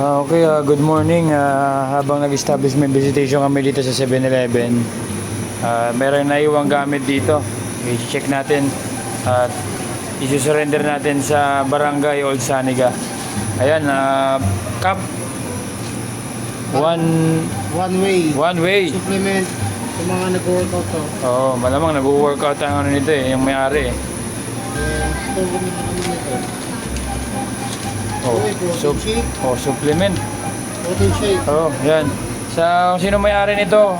Ah, okay, ah, good morning. Ah, habang nag-establish may visitation kami dito sa 7-Eleven, ah, meron na iwang gamit dito. I-check natin at isusurrender natin sa Barangay Old Saniga. Ayan, ah, cup. One, One way. one way. Supplement sa mga nag-workout to. Oo, malamang nag-workout ang ano nito eh, yung may-ari eh. Eh, ito bumili kami nito. Oh, Okay, protein sup shake. oh, supplement. Protein shake. Oh, yan. Sa kung sino may-ari nito,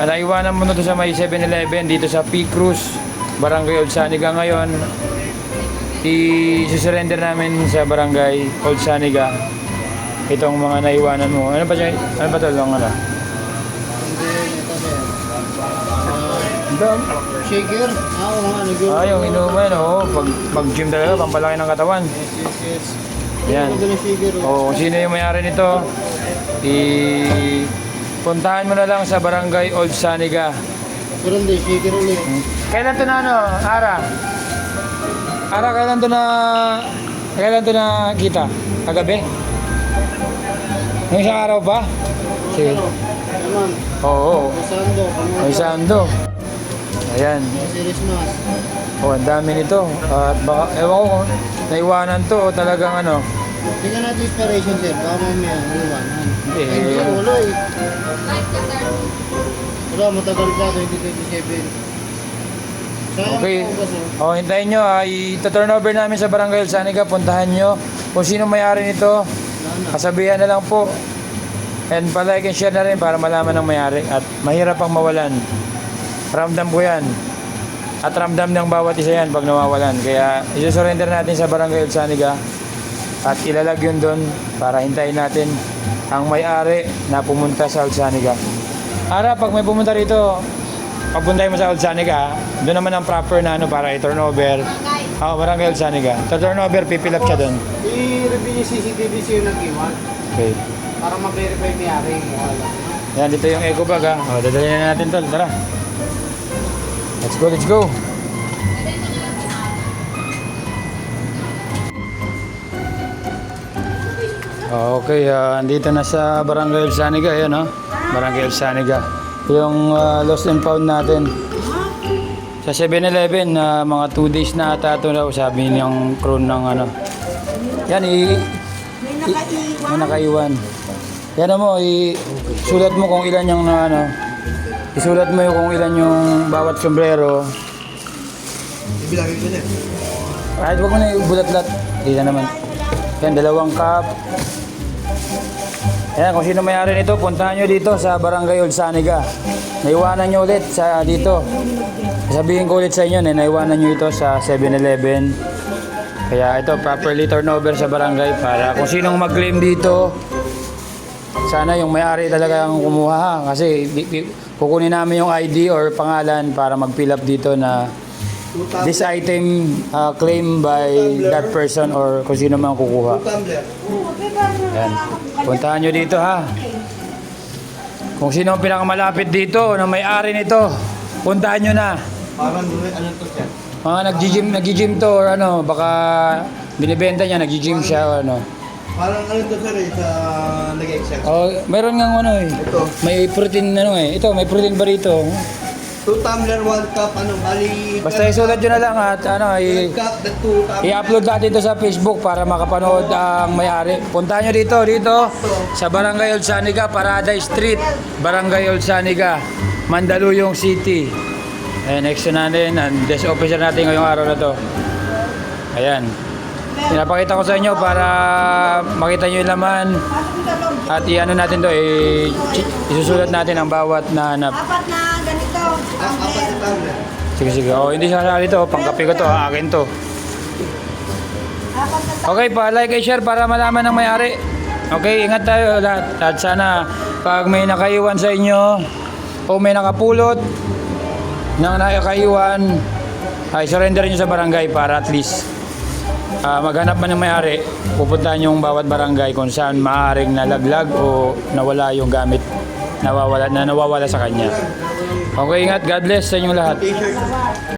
naiwanan mo na to sa may 7-Eleven dito sa P. Cruz, Barangay Old Saniga ngayon. I-surrender namin sa Barangay Old Saniga itong mga naiwanan mo. Ano ba siya? Ano ba ano? Ito sir. Ah, Dam. shaker. Ah, oo nga, Ah, yung inuman, oh. Pag, pag gym talaga, pampalaki ng katawan. Yes, yes, yes. Yan. Oh. O kung sino yung may-ari nito, i puntahan mo na lang sa Barangay Old Saniga. Pero hindi, shaker ulit. Kailan to na ano, Ara? Ara, kailan to na kailan to na kita? Kagabi? Yung isang araw ba? Sige. Ano? Naman. Oo, oo. Pasando. May sando. Ayan. Oh, ang dami nito. At baka, ewan ko naiwanan to o talagang ano. Tingnan natin inspiration sir. Baka mamaya, iwanan. Hindi. Ay, Hindi, wala eh. Wala, matagal pa, 2027. Sayang Okay. kasi. Oh, hintayin nyo. ha. I-turn over namin sa Barangay Old Saniga. Puntahan nyo. Kung sino may-ari nito, kasabihan na lang po. And palike and share na rin para malaman ng may-ari. At mahirap pang mawalan. Ramdam ko yan. At ramdam ng bawat isa yan pag nawawalan. Kaya isusurrender natin sa Barangay Old Saniga. At ilalag yun doon para hintayin natin ang may-ari na pumunta sa Old Saniga. Ara, pag may pumunta rito, pagpuntay mo sa Old Saniga, doon naman ang proper na ano para i-turn over. Oo, Barangay Old Saniga. Sa turn over, pipilap siya doon. I-review yung CCTV siya nag-iwan Okay. para ma-verify may ari mo. Wala. Yan, dito yung eco bag ha. O, dadalhin na natin tol. Tara. Let's go, let's go. Okay, ah, andito na sa Barangay El Saniga. Ayan, no? Barangay El Saniga. Yung ah, lost and found natin. Sa 7-Eleven, na mga 2 days na ata ito daw, sabi niyang crew ng ano. Yan, i, May nakaiwan. may nakaiwan. Yan mo, isulat mo kung ilan yung na ano. Isulat mo yung kung ilan yung bawat sombrero. Ibilagay ko na. Kahit wag mo na ibulat-lat. Hindi na naman. Yan, dalawang cup. Yan, kung sino may-ari nito, puntahan nyo dito sa Barangay Old Saniga. Naiwanan nyo ulit sa dito. Sabihin ko ulit sa inyo na naiwanan nyo ito sa 7-Eleven. Kaya ito, properly turnover sa barangay para kung sinong mag-claim dito, sana yung may-ari talaga ang kumuha ha. Kasi kukunin namin yung ID or pangalan para mag-fill up dito na this item uh, claimed by that person or kung sino man kukuha. Yan. Puntahan nyo dito ha. Kung sino ang pinakamalapit dito na may-ari nito, puntahan nyo na. Parang ano to siya? Mga nag-gym, nag-gym to or ano, baka binibenta niya, nag-gym siya or ano. Parang ano to sir eh, sa nag-excel. Oh, meron ngang ano eh. Ito. May protein ano eh. Ito, may protein ba rito? Two tumbler, one cup, ano, bali... Basta isulat nyo na lang at ano, i- One cup, the two tumbler. I-upload natin ito sa Facebook para makapanood ang may-ari. Puntahan nyo dito, dito sa Barangay Old Saniga, Paradise Street, Barangay Old Saniga, Mandaluyong City. Ayan, next na natin, ang desk officer natin ngayong araw na to. Ayan. Pinapakita ko sa inyo para makita nyo yung laman at i-ano natin to, i- isusulat natin ang bawat na ganito. Apat na tumbler. Sige, sige. Oh, hindi siya dito, pangkape ko to, ha? akin to. Okay pa, like and share para malaman ng may-ari. Okay, ingat tayo lahat. At sana pag may nakaiwan sa inyo o may nakapulot ng nakaiwan, ay surrender nyo sa barangay para at least ah, maghanap man ng may-ari, pupuntahan yung bawat barangay kung saan maaaring nalaglag o nawala yung gamit nawawala, na nawawala sa kanya. Okay, ingat. God bless sa inyong lahat.